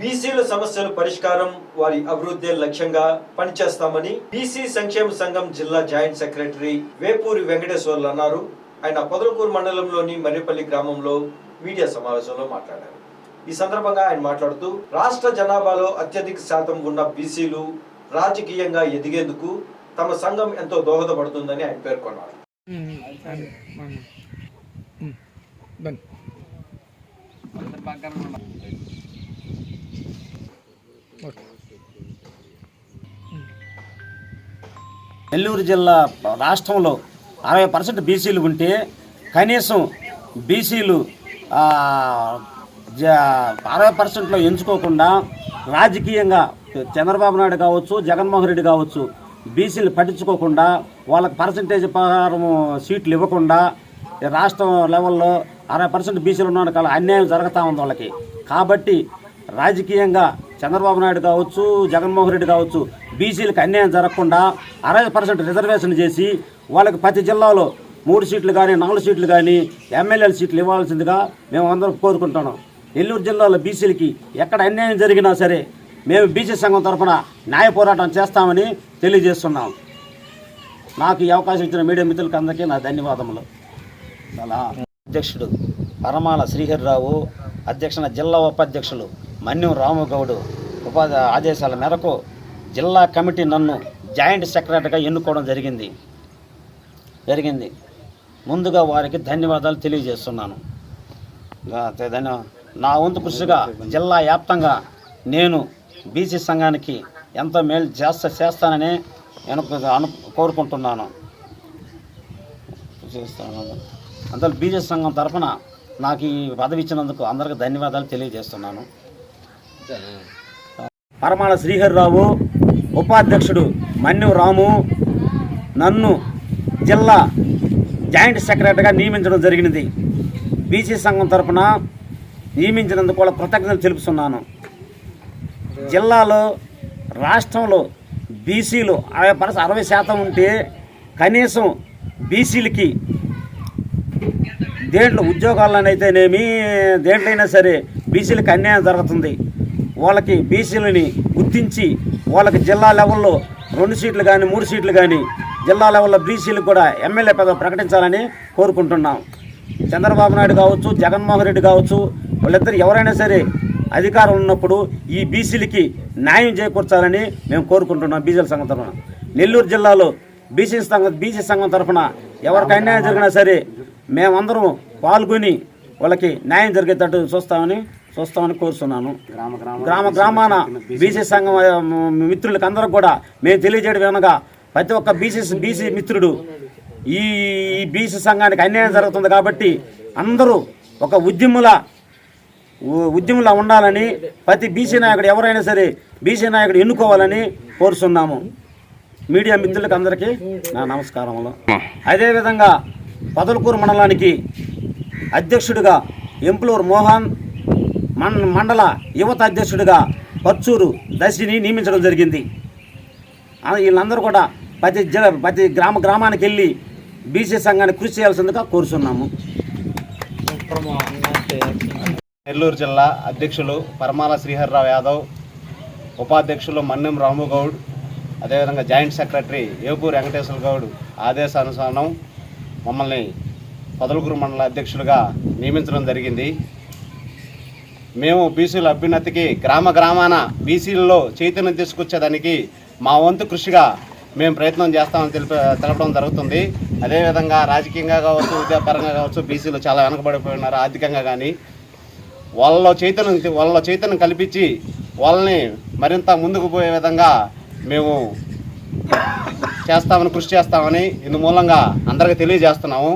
బీసీల సమస్యల పరిష్కారం వారి అభివృద్ధి లక్ష్యంగా పనిచేస్తామని బీసీ సంక్షేమ సంఘం జిల్లా జాయింట్ సెక్రటరీ వేపూరి వెంకటేశ్వర్లు అన్నారు ఆయన పొదలకూరు మండలంలోని మర్రిపల్లి గ్రామంలో మీడియా సమావేశంలో మాట్లాడారు ఈ సందర్భంగా ఆయన మాట్లాడుతూ రాష్ట్ర జనాభాలో అత్యధిక శాతం ఉన్న బీసీలు రాజకీయంగా ఎదిగేందుకు తమ సంఘం ఎంతో దోహదపడుతుందని ఆయన పేర్కొన్నారు నెల్లూరు జిల్లా రాష్ట్రంలో అరవై పర్సెంట్ బీసీలు ఉంటే కనీసం బీసీలు జ- అరవై పర్సెంట్లో ఎంచుకోకుండా రాజకీయంగా చంద్రబాబు నాయుడు కావచ్చు జగన్మోహన్ రెడ్డి కావచ్చు బీసీలు పట్టించుకోకుండా వాళ్ళకి పర్సంటేజ్ ప్రకారం సీట్లు ఇవ్వకుండా రాష్ట్రం లెవెల్లో అరవై పర్సెంట్ బీసీలు ఉన్నాడు కల అన్యాయం జరుగుతూ ఉంది వాళ్ళకి. కాబట్టి రాజకీయంగా చంద్రబాబు నాయుడు కావచ్చు జగన్మోహన్ రెడ్డి కావచ్చు బీసీలకు అన్యాయం జరగకుండా అరవై పర్సెంట్ రిజర్వేషన్ చేసి వాళ్ళకి ప్రతి జిల్లాలో మూడు సీట్లు కానీ నాలుగు సీట్లు కానీ ఎమ్మెల్యేల సీట్లు ఇవ్వాల్సిందిగా మేము అందరం కోరుకుంటున్నాం. నెల్లూరు జిల్లాలో బీసీలకి ఎక్కడ అన్యాయం జరిగినా సరే మేము బీసీ సంఘం తరఫున న్యాయ పోరాటం చేస్తామని తెలియజేస్తున్నాం. నాకు ఈ అవకాశం ఇచ్చిన మీడియా మిత్రులకి అందరికీ నా ధన్యవాదములు. అలా అధ్యక్షుడు పరమాల శ్రీహరిరావు అధ్యక్షన జిల్లా ఉపాధ్యక్షులు మన్యం రామగౌడు ఉపాధి ఆదేశాల మేరకు జిల్లా కమిటీ నన్ను జాయింట్ సెక్రటరీగా ఎన్నుకోవడం జరిగింది. జరిగింది. ముందుగా వారికి ధన్యవాదాలు తెలియజేస్తున్నాను. నా వంతు కృషిగా జిల్లా వ్యాప్తంగా నేను బీసీ సంఘానికి ఎంతో మేలు చేస్తా చేస్తానని నేను అను కోరుకుంటున్నాను. అందులో బీజేపీ సంఘం తరఫున నాకు ఈ పదవి ఇచ్చినందుకు అందరికి ధన్యవాదాలు తెలియజేస్తున్నాను. పరమాల శ్రీహరిరావు ఉపాధ్యక్షుడు మన్యం రాము నన్ను జిల్లా జాయింట్ సెక్రటరీగా నియమించడం జరిగినది. బీసీ సంఘం తరఫున నియమించినందుకు కూడా కృతజ్ఞతలు తెలుపుతున్నాను. జిల్లాలో రాష్ట్రంలో బీసీలు అరవై పరస అరవై శాతం ఉంటే కనీసం బీసీలకి దేంట్లో ఉద్యోగాల్లోనైతేనేమి దేంట్లైనా సరే బీసీలకు అన్యాయం జరుగుతుంది. వాళ్ళకి బీసీలని గుర్తించి వాళ్ళకి జిల్లా లెవెల్లో రెండు సీట్లు కానీ మూడు సీట్లు కానీ జిల్లా లెవెల్లో బీసీలకు కూడా ఎమ్మెల్యే పదవి ప్రకటించాలని కోరుకుంటున్నాం. చంద్రబాబు నాయుడు కావచ్చు జగన్మోహన్ రెడ్డి కావచ్చు వాళ్ళిద్దరు ఎవరైనా సరే అధికారం ఉన్నప్పుడు ఈ బీసీలకి న్యాయం చేకూర్చాలని మేము కోరుకుంటున్నాం బీసీల సంఘం తరఫున. నెల్లూరు జిల్లాలో బీసీ సంఘం బీసీ సంఘం తరఫున ఎవరికి అన్యాయం జరిగినా సరే మేమందరం పాల్గొని వాళ్ళకి న్యాయం జరిగేటట్టు చూస్తామని చూస్తామని కోరుతున్నాను గ్రామ గ్రామాన బీసీ సంఘం మిత్రులకి అందరూ కూడా మేము తెలియజేయడం ఏమనగా ప్రతి ఒక్క బీసీ బీసీ మిత్రుడు ఈ ఈ బీసీ సంఘానికి అన్యాయం జరుగుతుంది కాబట్టి అందరూ ఒక ఉద్యముల ఉద్యమంలో ఉండాలని ప్రతి బీసీ నాయకుడు ఎవరైనా సరే బీసీ నాయకుడు ఎన్నుకోవాలని కోరుతున్నాము మీడియా మిత్రులకు అందరికీ నా నమస్కారములు. అదేవిధంగా పదలకూరు మండలానికి అధ్యక్షుడిగా ఎంప్లూరు మోహన్ మండల యువత అధ్యక్షుడిగా పర్చూరు దర్శిని నియమించడం జరిగింది. ఆ, వీళ్ళందరూ కూడా ప్రతి జిల్లా ప్రతి గ్రామ గ్రామానికి వెళ్ళి బీసీ సంఘాన్ని కృషి చేయాల్సిందిగా కోరుతున్నాము నెల్లూరు జిల్లా అధ్యక్షులు పరమాల శ్రీహర్రావు యాదవ్ ఉపాధ్యక్షులు మన్నెం రాముగౌడ్ అదేవిధంగా జాయింట్ సెక్రటరీ ఏపూరు వెంకటేశ్వర గౌడ్ ఆదేశానుసారం మమ్మల్ని పొదలకూరు మండల అధ్యక్షులుగా నియమించడం జరిగింది. మేము బీసీల అభ్యున్నతికి గ్రామ గ్రామాన బీసీలలో చైతన్యం తీసుకొచ్చేదానికి మా వంతు కృషిగా మేము ప్రయత్నం చేస్తామని తెలిప తెలపడం జరుగుతుంది. అదేవిధంగా రాజకీయంగా కావచ్చు విద్యాపరంగా కావచ్చు బీసీలు చాలా వెనకబడిపోయి ఉన్నారు ఆర్థికంగా కానీ వాళ్ళలో చైతన్యం వాళ్ళలో చైతన్యం కల్పించి వాళ్ళని మరింత ముందుకు పోయే విధంగా మేము చేస్తామని కృషి చేస్తామని ఇందు మూలంగా అందరికీ తెలియజేస్తున్నాము.